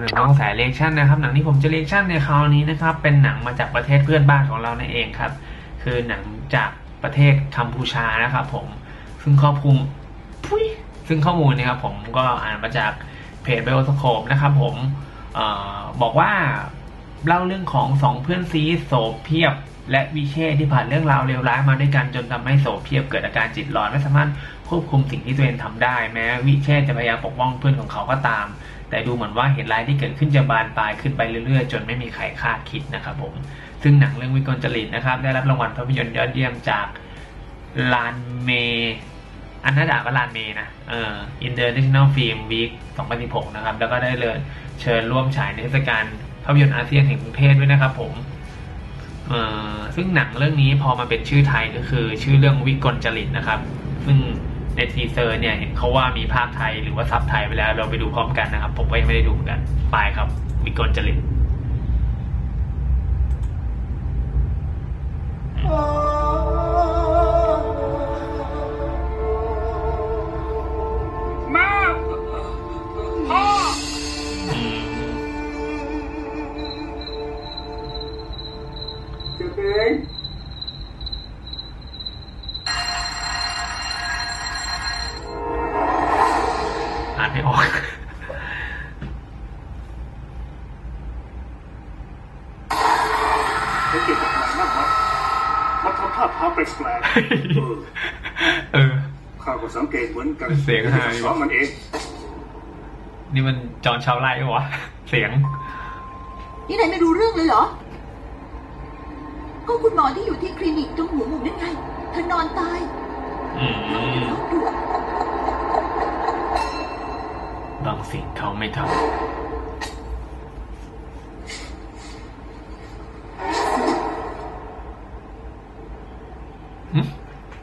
หนังน้องแสเรียกชั่นนะครับ หนังที่ผมจะเรียกชั่นในคราวนี้นะครับ เป็นหนังมาจากประเทศเพื่อนบ้านของเรานั่นเองครับ คือหนังจากประเทศกัมพูชานะครับ ผมซึ่งข้อมูลพุ้ยซึ่งข้อมูลนะครับ ผมก็อ่านมาจากเพจไบโอสโคปนะครับผมออบอกว่าเล่าเรื่องของสองเพื่อนซีโสเพียบ และวิเช่ที่ผ่านเรื่องราวเลวร้ายมาด้วยกันจนทำให้โสเพียบเกิดอาการจิตหลอนไม่สามารถควบคุมสิ่งที่ตัวเองทำได้ แม้วิเช่จะพยายามปกป้องเพื่อนของเขาก็ตาม แต่ดูเหมือนว่าเหตุร้ายที่เกิดขึ้นจะบานปลายขึ้นไปเรื่อยๆ จนไม่มีใครคาดคิดนะครับผม ซึ่งหนังเรื่องวิกลจริตนะครับ ได้รับรางวัลภาพยนตร์ยอดเยี่ยมจากลานเม อันน่าจะว่าลานเมนะเอ่อ International Film Week 2016 นะครับ แล้วก็ได้เลยเชิญร่วมฉายในเทศกาลภาพยนตร์อาเซียนแห่งกรุงเทพด้วยนะครับผมเออซึ่งหนังเรื่องนี้พอมาเป็นชื่อไทยก็คือ ชื่อเรื่องวิกลจริตนะครับ ซึ่ง ในทีเซอร์เนี่ยเห็นเขาว่ามีภาพไทยหรือว่าซับไทยไปแล้วเราไปดูพร้อมกันนะครับ ผมก็ยังไม่ได้ดูเหมือนกันไปครับวิกลจริต ไม่ออก สังเกตจากไหนบ้างมั้ยมันทำท่าทางแปลกๆเออเออ ข้าก็สังเกตเหมือนกันเสียงหาย ซ้อมมันเอง นี่มันจอนชาวไร่ปะวะ เสียง นี่นายไม่รู้เรื่องเลยเหรอ ก็คุณหมอที่อยู่ที่คลินิกตรงหัวมุมนั่นไงเธอนอนตายอืมท้องด่วน บางสิ่งเขาไม่ทำ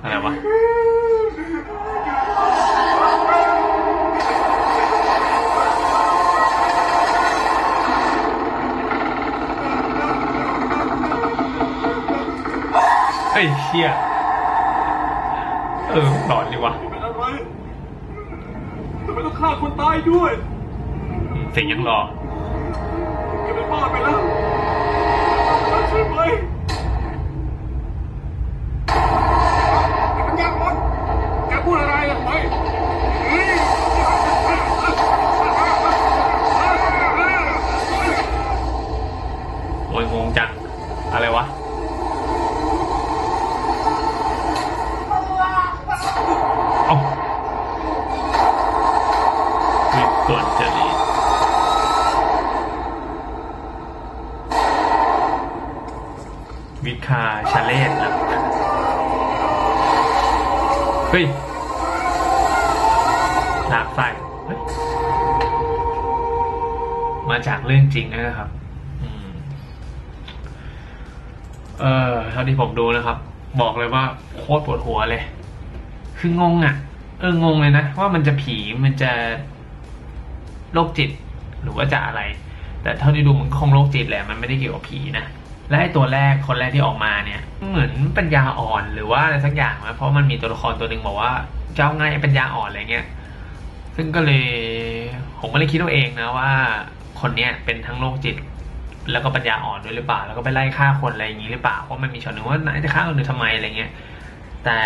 อะไรวะ เฮ้ยเชี่ยเออหลอนดีวะ เป็นอะไรทำไมต้อง ฆ่าคนตายด้วยอืมเสียงยังหลอแกเป็นบ้าไปแล้วใช่ไหมปัญญาอ่อนแกพูดอะไรล่ะไหมเฮ้ย โอ้ยงงจัง อะไรวะ เอ้าวิกลจริต วิคาชาเลตนะเฮ้ยหลากไฟมาจากเรื่องจริงนะครับอเออเท่าที่ผมดูนะครับ บอกเลยว่าโคตรปวดหัวเลย คืองงอะ เอองงเลยนะ ว่ามันจะผีมันจะโรคจิต หรือว่าจะอะไร แต่เท่าที่ดูมันคงโรคจิตแหละมันไม่ได้เกี่ยวกับผีนะ และไอ้ตัวแรกคนแรกที่ออกมาเนี่ย เหมือนปัญญาอ่อนหรือว่าอะไรสักอย่างนะเพราะมันมีตัวละครตัวหนึ่งบอกว่าเจ้าไงปัญญาอ่อนอะไรเงี้ยซึ่งก็เลยผมก็เลยคิดเอาเองนะว่า คนเนี้ยเป็นทั้งโรคจิต แล้วก็ปัญญาอ่อนด้วยหรือเปล่า แล้วก็ไปไล่ฆ่าคนอะไรอย่างนี้หรือเปล่าเพราะมันมีช็อตหนึ่งว่านายจะฆ่าคนอื่นทำไมอะไรเงี้ยแต่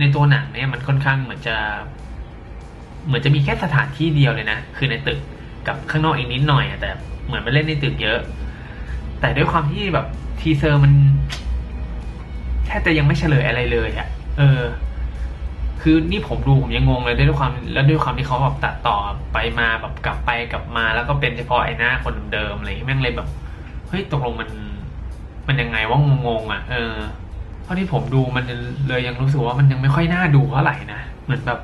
ในตัวหนังเนี่ยมันค่อนข้างเหมือนจะ เหมือนจะมีแค่สถานที่เดียวเลยนะคือในตึกกับข้างนอกอีกนิดหน่อยแต่เหมือนไปเล่นในตึกเยอะ แต่ด้วยความที่แบบทีเซอร์มันแทบจะยังไม่เฉลยอะไรเลยอะเออ คือนี่ผมดูผมยังงงเลยด้วยความ แล้วด้วยความที่เขาแบบตัดต่อไปมาแบบกลับไปกลับมา แล้วก็เป็นเฉพาะไอ้หน้าคนเดิมๆอะไรอย่แม่งเลยแบบเฮ้ยตกลงมัน มันยังไงว่างงๆอะ เออเพราะที่ผมดูมันเลยยังรู้สึกว่ามันยังไม่ค่อยน่าดูเท่าไหร่นะเหมือนแบบ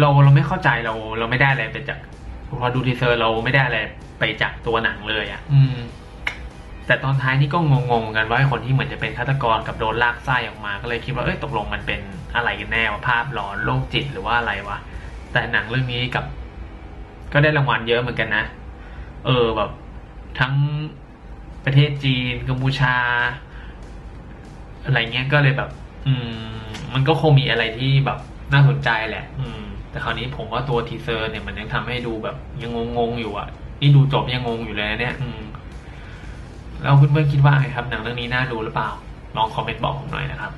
เราเราไม่เข้าใจเรา เราไม่ได้อะไรไปจากพอดูทีเซอร์เราไม่ได้อะไรไปจากตัวหนังเลยอะ อืม แต่ตอนท้ายนี่ก็งงๆกันว่าคนที่เหมือนจะเป็นฆาตกรกับโดนลากไส้ออกมา ก็เลยคิดว่าเอ้ยตกลงมันเป็นอะไรกันแน่ว่าภาพหลอนโรคจิตหรือว่าอะไรวะแต่หนังเรื่องนี้กับ ก็ได้รางวัลเยอะเหมือนกันนะ เออแบบ ทั้งประเทศจีนกัมพูชา อะไรเงี้ยก็เลยแบบ อืม มันก็คงมีอะไรที่แบบน่าสนใจแหละ อืม แต่คราวนี้ผมว่าตัวทีเซอร์เนี่ยมันยังทำให้ดูแบบยังงงๆอยู่อะ นี่ดูจบยังงงอยู่เลยเนี่ย อืม แล้วเพื่อนๆคิดว่าไงครับหนังเรื่องนี้น่าดูหรือเปล่า ลองคอมเมนต์บอกผมหน่อยนะครับ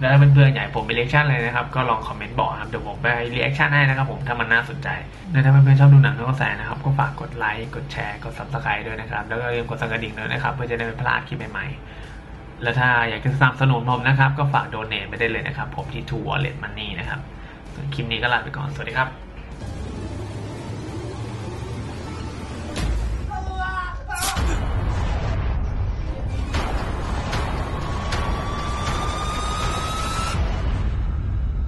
แล้วถ้าเพื่อนๆอยากให้ผมไปเรีแอคชั่นเลยนะครับ ก็ลองคอมเมนต์บอกครับ เดี๋ยวผมไปรีแอคชั่นให้นะครับผมถ้ามันน่าสนใจและถ้าเพื่อนๆชอบดูหนังเรื่องกระแสนะครับ ก็ฝากกดไลค์ กดแชร์ กด subscribe ด้วยนะครับ แล้วก็อย่าลืมกดสั่นกระดิ่งด้วยนะครับ เพื่อจะได้ไม่พลาดคลิปใหม่ๆ และถ้าอยากจะสนับสนุนผมนะครับ ก็ฝากโดเนทไปได้เลยนะครับ ผมที่ True Wallet Money นะครับส่วนคลิปนี้ก็ลาไปก่อน สวัสดีครับ